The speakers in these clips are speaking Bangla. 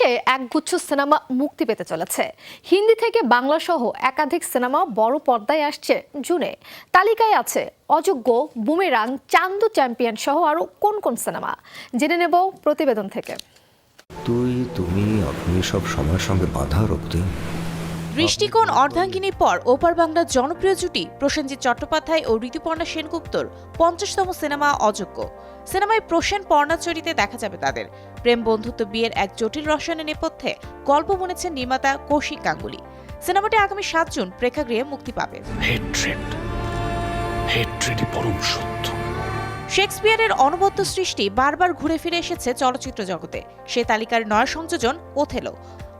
মাসে একগুচ্ছ সিনেমা মুক্তি পেতে চলেছে। হিন্দি থেকে বাংলা সহ একাধিক সিনেমা বড় পর্দায় আসছে জুনে। তালিকায় আছে অযোগ্য, বুমেরাং, চান্দু চ্যাম্পিয়ন সহ আরও কোন কোন সিনেমা? জেনে নেব প্রতিবেদন থেকে। তুই, তুমি আপনি সব সময়ের সঙ্গে বাধা রক্তি দৃষ্টিকোণ অর্ধাঙ্গিনীর পর ওপার বাংলার জনপ্রিয় জুটি প্রসেনজিৎ চট্টোপাধ্যায় ও ঋতুপর্ণা সেনগুপ্তর পঞ্চাশতম সিনেমা অযোগ্য। সিনেমায় প্রসেন পর্ণা চরিতে দেখা যাবে তাদের। প্রেম বন্ধুত্ব বিয়ের এক জটিল রসায়নের নেপথ্যে গল্প বুনেছেন নির্মাতা কৌশিক গাঙ্গুলি। সিনেমাটি আগামী সাত জুন প্রেক্ষাগৃহে মুক্তি পাবে। হেট্রেড হেট্রেডই পরম সত্য। শেক্সপিয়ারের অনবদ্য সৃষ্টি বারবার ঘুরে ফিরে এসেছে চলচ্চিত্র জগতে। সে তালিকার নয়া সংযোজন ওথেলো।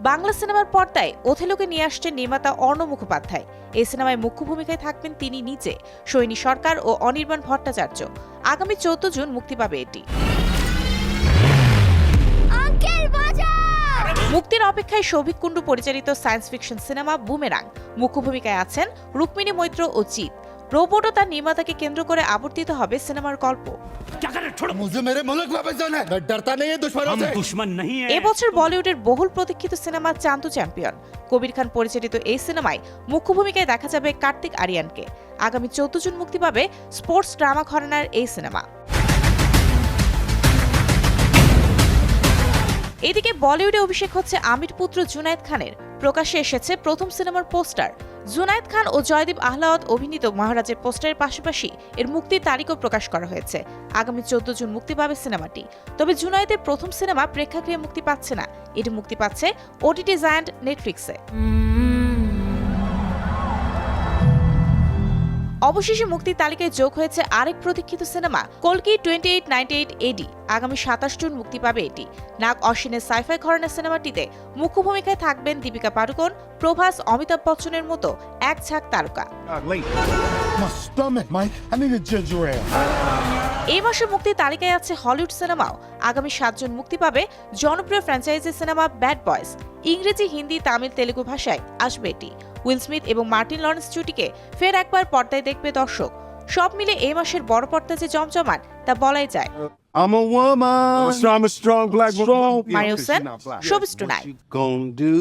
বাংলা সিনেমার পর্দায় ওথেলোকে নিয়ে আসছেন নির্মাতা অর্ণ মুখোপাধ্যায়। এই সিনেমায় মুখ্য ভূমিকায় থাকবেন তিনি নিজে সৈনী সরকার ও অনির্বাণ ভট্টাচার্য। আগামী চৌদ্দ জুন মুক্তি পাবে এটি। মুক্তির অপেক্ষায় সৌভিক কুণ্ডু পরিচালিত সায়েন্স ফিকশন সিনেমা বুমেরাং। মুখ্য ভূমিকায় আছেন রুক্মিণী মৈত্র ও জিৎ। রোবট ও তার নির্মাতাকে কেন্দ্র করে আবর্তিত হবে সিনেমার গল্প। এবছর বলিউডের বহুল প্রতীক্ষিত সিনেমা চান্দু চ্যাম্পিয়ন। কবির খান পরিচালিত এই সিনেমায় মুখ্য ভূমিকায় দেখা যাবে কার্তিক আরিয়ানকে। আগামী চৌদ্দ জুন মুক্তি পাবে স্পোর্টস ড্রামা ঘরানার এই সিনেমা। এদিকে বলিউডে অভিষেক হচ্ছে আমির পুত্র জুনায়দ খানের। প্রকাশ্যে এসেছে প্রথম সিনেমার পোস্টার। জুনায়দ খান ও জয়দীপ আহলাওয়াত অভিনীত মহারাজের পোস্টারের পাশাপাশি এর মুক্তির তারিখও প্রকাশ করা হয়েছে। আগামী চোদ্দ জুন মুক্তি পাবে সিনেমাটি। তবে জুনায়দের প্রথম সিনেমা প্রেক্ষাগৃহে মুক্তি পাচ্ছে না। এটি মুক্তি পাচ্ছে ওটিটি জায়ান্ট নেটফ্লিক্সে। অবশেষে মুক্তির তালিকায় যোগ হয়েছে আরেক প্রতীক্ষিত cinema, কলকি twenty eight ninety eight AD আগামী সাতাশ জুন মুক্তি পাবে এটি। নাগ অশ্বিনের সাইফাই ঘরানা সিনেমাটিতে মুখ্য ভূমিকায় থাকবেন দীপিকা পাড়ুকোন, প্রভাস অমিতাভ বচ্চনের মতো এক ঝাঁক তারকা। এই মাসে মুক্তির তালিকায় আছে হলিউড সিনেমাও আগামী সাত জুন মুক্তি পাবে জনপ্রিয় ফ্র্যাঞ্চাইজি সিনেমা ব্যাড বয়েজ ইংরেজি হিন্দি তামিল তেলেগু ভাষায় আসবে এটি উইল স্মিথ এবং মার্টিন লরেন্স জুটিকে ফের একবার পর্দায় দেখবে দর্শক সব মিলে এই মাসের বড় পর্দা যে জমজমান তা বলাই যায় I'm a woman. I'm a strong black woman. Strong. Mario Sen, Showbiz Tonight. Gonna do.